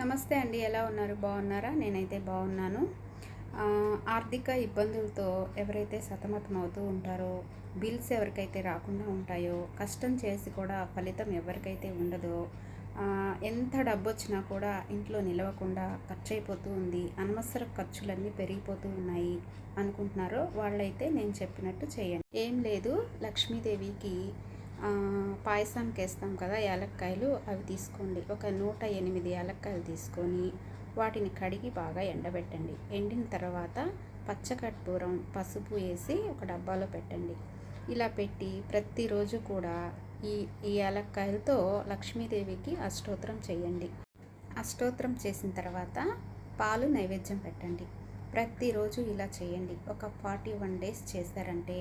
నమస్తే అండి ఎలా ఉన్నారు? బాగున్నారా? నేనైతే బాగున్నాను. ఆర్థిక ఇబ్బందులతో ఎవరైతే సతమతం అవుతూ ఉంటారో బిల్స్ ఎవరికైతే రాకుండా ఉంటాయో కష్టం చేసి కూడా ఫలితం ఎవరికైతే ఉండదో ఎంత డబ్బు వచ్చినా కూడా ఇంట్లో నిలవకుండా ఖర్చు అయిపోతూ ఉంది అనవసర ఖర్చులన్నీ పెరిగిపోతూ ఉన్నాయి అనుకుంటున్నారో వాళ్ళైతే నేను చెప్పినట్టు చేయండి. ఏం లేదు లక్ష్మీదేవికి పాయసంకి వేస్తాం కదా యాలక్కాయలు అవి తీసుకోండి. ఒక నూట ఎనిమిది యాలక్కాయలు తీసుకొని వాటిని కడిగి బాగా ఎండబెట్టండి. ఎండిన తర్వాత పచ్చకర్పూరం పసుపు వేసి ఒక డబ్బాలో పెట్టండి. ఇలా పెట్టి ప్రతిరోజు కూడా ఈ ఈ యాలక్కాయలతో లక్ష్మీదేవికి అష్టోత్తరం చేయండి. అష్టోత్తరం చేసిన తర్వాత పాలు నైవేద్యం పెట్టండి. ప్రతిరోజు ఇలా చేయండి. ఒక ఫార్టీ వన్ డేస్ చేశారంటే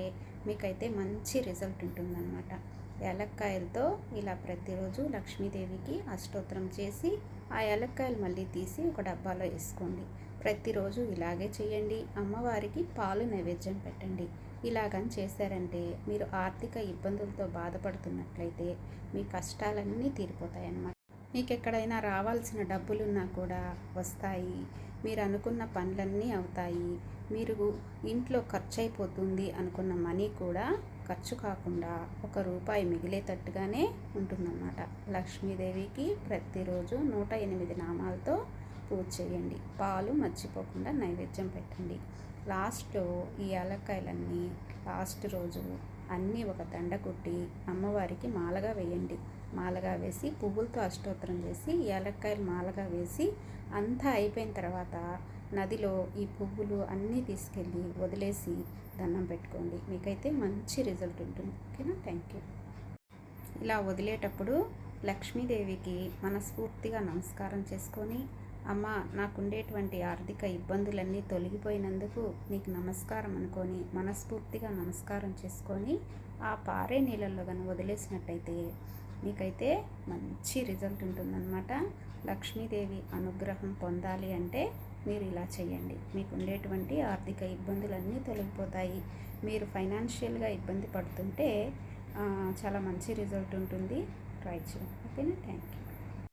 మీకైతే మంచి రిజల్ట్ ఉంటుందన్నమాట. యాలక్కాయలతో ఇలా ప్రతిరోజు లక్ష్మీదేవికి అష్టోత్తరం చేసి ఆ యాలక్కాయలు మళ్ళీ తీసి ఒక డబ్బాలో వేసుకోండి. ప్రతిరోజు ఇలాగే చేయండి. అమ్మవారికి పాలు నైవేద్యం పెట్టండి. ఇలాగని చేశారంటే మీరు ఆర్థిక ఇబ్బందులతో బాధపడుతున్నట్లయితే మీ కష్టాలన్నీ తీరిపోతాయన్నమాట. మీకు ఎక్కడైనా రావాల్సిన డబ్బులున్నా కూడా వస్తాయి. మీరు అనుకున్న పనులన్నీ అవుతాయి. మీరు ఇంట్లో ఖర్చు అయిపోతుంది అనుకున్న మనీ కూడా ఖర్చు కాకుండా ఒక రూపాయి మిగిలేటట్టుగానే ఉంటుందన్నమాట. లక్ష్మీదేవికి ప్రతిరోజు నూట ఎనిమిది నామాలతో పూజ చేయండి. పాలు మర్చిపోకుండా నైవేద్యం పెట్టండి. లాస్ట్లో ఈ యాలక్కాయలన్నీ లాస్ట్ రోజు అన్నీ ఒక దండ కుట్టి అమ్మవారికి మాలగా వేయండి. మాలగా వేసి పువ్వులతో అష్టోత్తరం చేసి ఏలక్కాయలు మాలగా వేసి అంతా అయిపోయిన తర్వాత నదిలో ఈ పువ్వులు అన్నీ తీసుకెళ్ళి వదిలేసి దండం పెట్టుకోండి. మీకైతే మంచి రిజల్ట్ ఉంటుంది. ఓకేనా? థ్యాంక్ యూ ఇలా వదిలేటప్పుడు లక్ష్మీదేవికి మనస్ఫూర్తిగా నమస్కారం చేసుకొని అమ్మ నాకుండేటువంటి ఆర్థిక ఇబ్బందులన్నీ తొలగిపోయినందుకు నీకు నమస్కారం అనుకొని మనస్ఫూర్తిగా నమస్కారం చేసుకొని ఆ పారే నీళ్ళల్లో కానీ వదిలేసినట్టయితే మీకైతే మంచి రిజల్ట్ ఉంటుందన్నమాట. లక్ష్మీదేవి అనుగ్రహం పొందాలి అంటే మీరు ఇలా చేయండి మీకు ఉండేటువంటి ఆర్థిక ఇబ్బందులన్నీ తొలగిపోతాయి. మీరు ఫైనాన్షియల్గా ఇబ్బంది పడుతుంటే చాలా మంచి రిజల్ట్ ఉంటుంది. ట్రై చేయండి. ఓకేనా? Thank you.